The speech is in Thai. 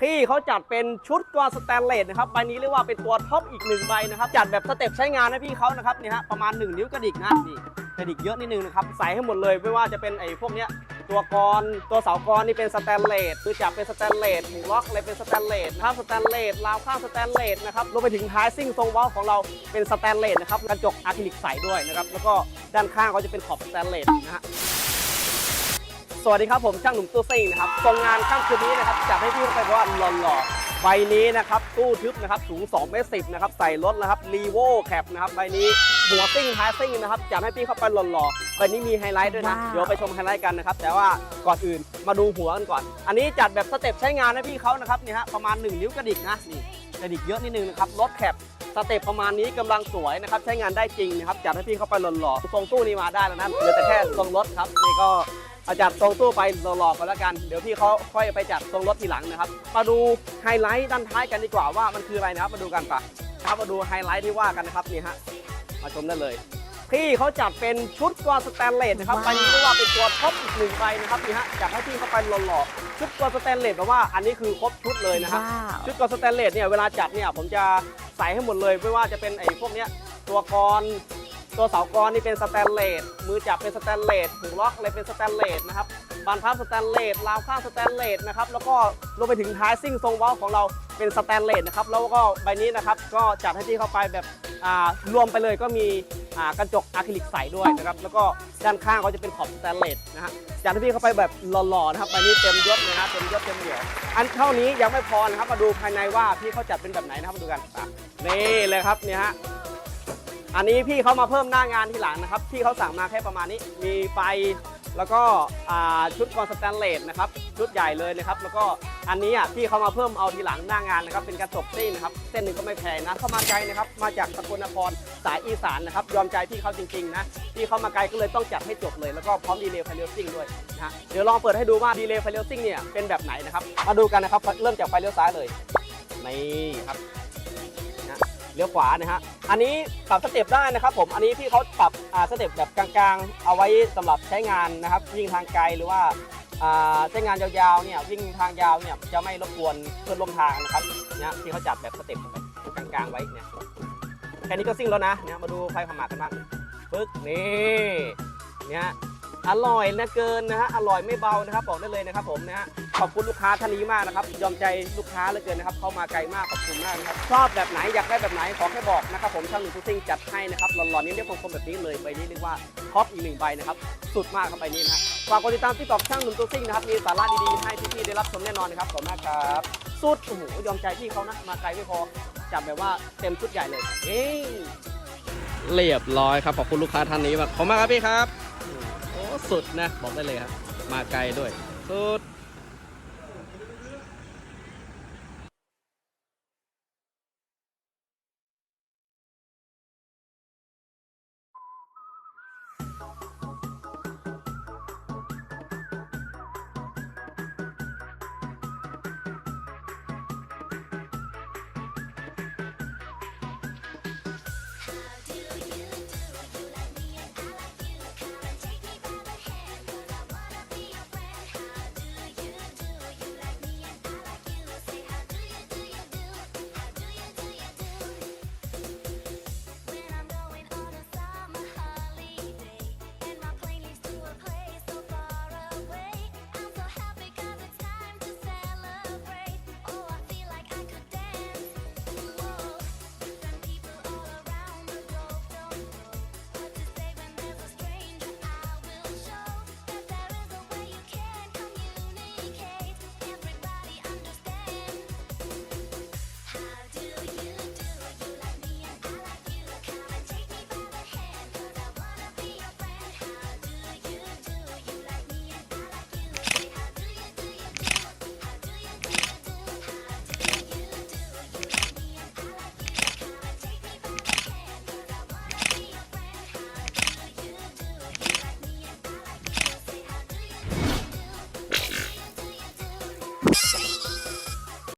พี่เขาจัดเป็นชุดตัวสแตนเลสนะครับใบนี้เรียกว่าเป็นตัวท็อปอีกหนึ่งใบนะครับ จัดแบบสเต็ปใช้งานให้พี่เขานะครับนี่ฮะประมาณ 1 นิ้วกระดิกนะนี่กระดิกเยอะนิดนึงนะครับใส่ให้หมดเลยไม่ว่าจะเป็นไอ้พวกเนี้ยตัวกรตัวเสากรนี่เป็นสแตนเลสคือจับเป็นสแตนเลสหมูล็อกอะไรเป็นสแตนเลสนะครับสแตนเลสราวข้างสแตนเลสนะครับรวมไปถึงท้ายซิ่งทรงว้าของเราเป็นสแตนเลสนะครับกระจกอะคริลิกใสด้วยนะครับแล้วก็ด้านข้างก็จะเป็นขอบสแตนเลสนะฮะ สวัสดีครับผมช่างหนุ่มตู้ซิ่งนะครับทรงงานค่ำคืนนี้นะครับจัดให้พี่เข้าไปว่าหล่อๆใบนี้นะครับตู้ทึบนะครับสูง2เมตรสินะครับใส่รถนะครับรีโวแคปนะครับใบนี้หัวซิ่งท้ายซิ่งนะครับจัดให้พี่เข้าไปหล่อๆใบนี้มีไฮไลท์ด้วยนะ ว้าว เดี๋ยวไปชมไฮไลท์กันนะครับ แต่ว่าก่อนอื่นมาดูหัวกันก่อน อันนี้จัดแบบสเต็ปใช้งานให้พี่เขานะครับนี่ฮะประมาณ 1 นิ้วกระดิกนะนี่กระดิกเยอะนิดนึงนะครับรถแคปสเต็ปประมาณนี้กำลังสวยนะครับใช้งานได้จริงนะครับจัดให้พี่เข้าไปหล่อๆทรงตู้นี้มาได้แล้วนะเหลือแต่แค่ทรงรถครับนี่ก็ เอาจัดทรงตู้ไปหล่อๆกันแล้วกัน เดี๋ยวพี่เขาค่อยไปจัดทรงรถทีหลังนะครับ มาดูไฮไลท์ด้านท้ายกันดีกว่าว่ามันคืออะไรนะครับ มาดูกันปะครับมาดูไฮไลท์ที่ว่ากันนะครับนี่ฮะ มาชมได้เลย พี่เขาจัดเป็นชุดตัวสแตนเลสนะครับใบว้าวนี้เรียกว่าเป็นตัวท็อปอีกหนึ่งใบนะครับนี่ฮะ อยากให้พี่เขาไปหล่อๆชุดตัวสแตนเลสแปลว่าอันนี้คือครบชุดเลยนะครับว้าวชุดกอสแตนเลสเนี่ยเวลาจัดเนี่ยผมจะใส่ให้หมดเลยไม่ว่าจะเป็นไอ้พวกเนี้ยตัวกร ตัวเสากรนี่เป็นสแตนเลส มือจับเป็นสแตนเลสหูล็อกอะไรเป็นสแตนเลสนะครับ บานพับสแตนเลส ราวข้างสแตนเลสนะครับ แล้วก็รวมไปถึงท้ายซิ่งทรงว้าของเราเป็นสแตนเลสนะครับ แล้วก็ใบนี้นะครับ ก็จัดให้ที่เข้าไปแบบรวมไปเลยก็มีกระจกอะคริลิกใสด้วยนะครับ แล้วก็ด้านข้างก็จะเป็นขอบสแตนเลสนะฮะจัดให้พี่เข้าไปแบบหล่อๆนะครับใบนี้เต็มยศเลยนะเต็มยศเต็มเหนียว อันเท่านี้ยังไม่พอนะครับ มาดูภายในว่าพี่เขาจัดเป็นแบบไหนนะครับมาดูกันนี่เลยครับเนี่ยฮะ อันนี้พี่เขามาเพิ่มหน้างานทีหลังนะครับพี่เขาสั่งมาแค่ประมาณนี้ มีไฟแล้วก็ชุดกรอนสแตนเลสนะครับชุดใหญ่เลยนะครับ แล้วก็อันนี้อะพี่เขามาเพิ่มเอาทีหลังหน้างานนะครับ เป็นกระจกเส้นนะครับ เส้นหนึ่งก็ไม่แพงนะเข้ามาไกลนะครับ มาจากสกลนครสายอีสานนะครับ ยอมใจพี่เขาจริงๆนะพี่เขามาไกลก็เลยต้องจัดให้จบเลย แล้วก็พร้อมดีเลย์ไฟเลี้ยวซิ่งด้วยนะเดี๋ยวลองเปิดให้ดูว่าดีเลย์ไฟเลี้ยวซิ่งเนี่ยเป็นแบบไหนนะครับมาดูกันนะครับเริ่มจากไฟเลี้ยวซ้ายเลยนี่ครับ เลี้ยวขวานะฮะ อันนี้ปรับสเต็ปได้นะครับผม อันนี้พี่เขาปรับสเต็ปแบบกลางๆ เอาไว้สำหรับใช้งานนะครับวิ่งทางไกลหรือว่าใช้งานยาวๆ เนี่ยวิ่งทางยาวเนี่ยจะไม่รบกวนเพื่อนร่วมทางนะครับเนี่ยที่เขาจัดแบบสเต็ปกลางๆไว้เนี่ยแค่นี้ก็ซิ่งแล้วนะเนี่ยมาดูไฟขมักกันบ้างปึ๊กนี่เนี่ย อร่อยนะเกินนะฮะอร่อยไม่เบานะครับบอกได้เลยนะครับผมนะฮะขอบคุณลูกค้าท่านนี้มากนะครับยอมใจลูกค้าเหลือเกินนะครับเข้ามาไกลมากขอบคุณมากนะครับชอบแบบไหนอยากได้แบบไหนขอแค่บอกนะครับผมช่างหนุ่มทุกซิ่งจัดให้นะครับหล่อๆนี้เรียกคมๆแบบนี้เลยใบนี้เรียกว่าท็อปอีกหนึ่งใบนะครับสุดมากครับใบนี้นะฝากกดติดตามที่ตอกช่างหนุ่มตัวซิ่งนะครับมีสาระดีๆให้พี่ๆได้รับชมแน่นอนนะครับขอบคุณมากครับสุดโอ้โหยอมใจพี่เขานะมาไกลไม่พอจับแบบว่าเต็มชุดใหญ่เลยเฮ้ยเรียบร้อยครับขอบคุณลูกค้าท่านนี้มากขอบคุณมากครับพี่ครับ สุดนะ บอกได้เลยครับ มาไกลด้วย สุด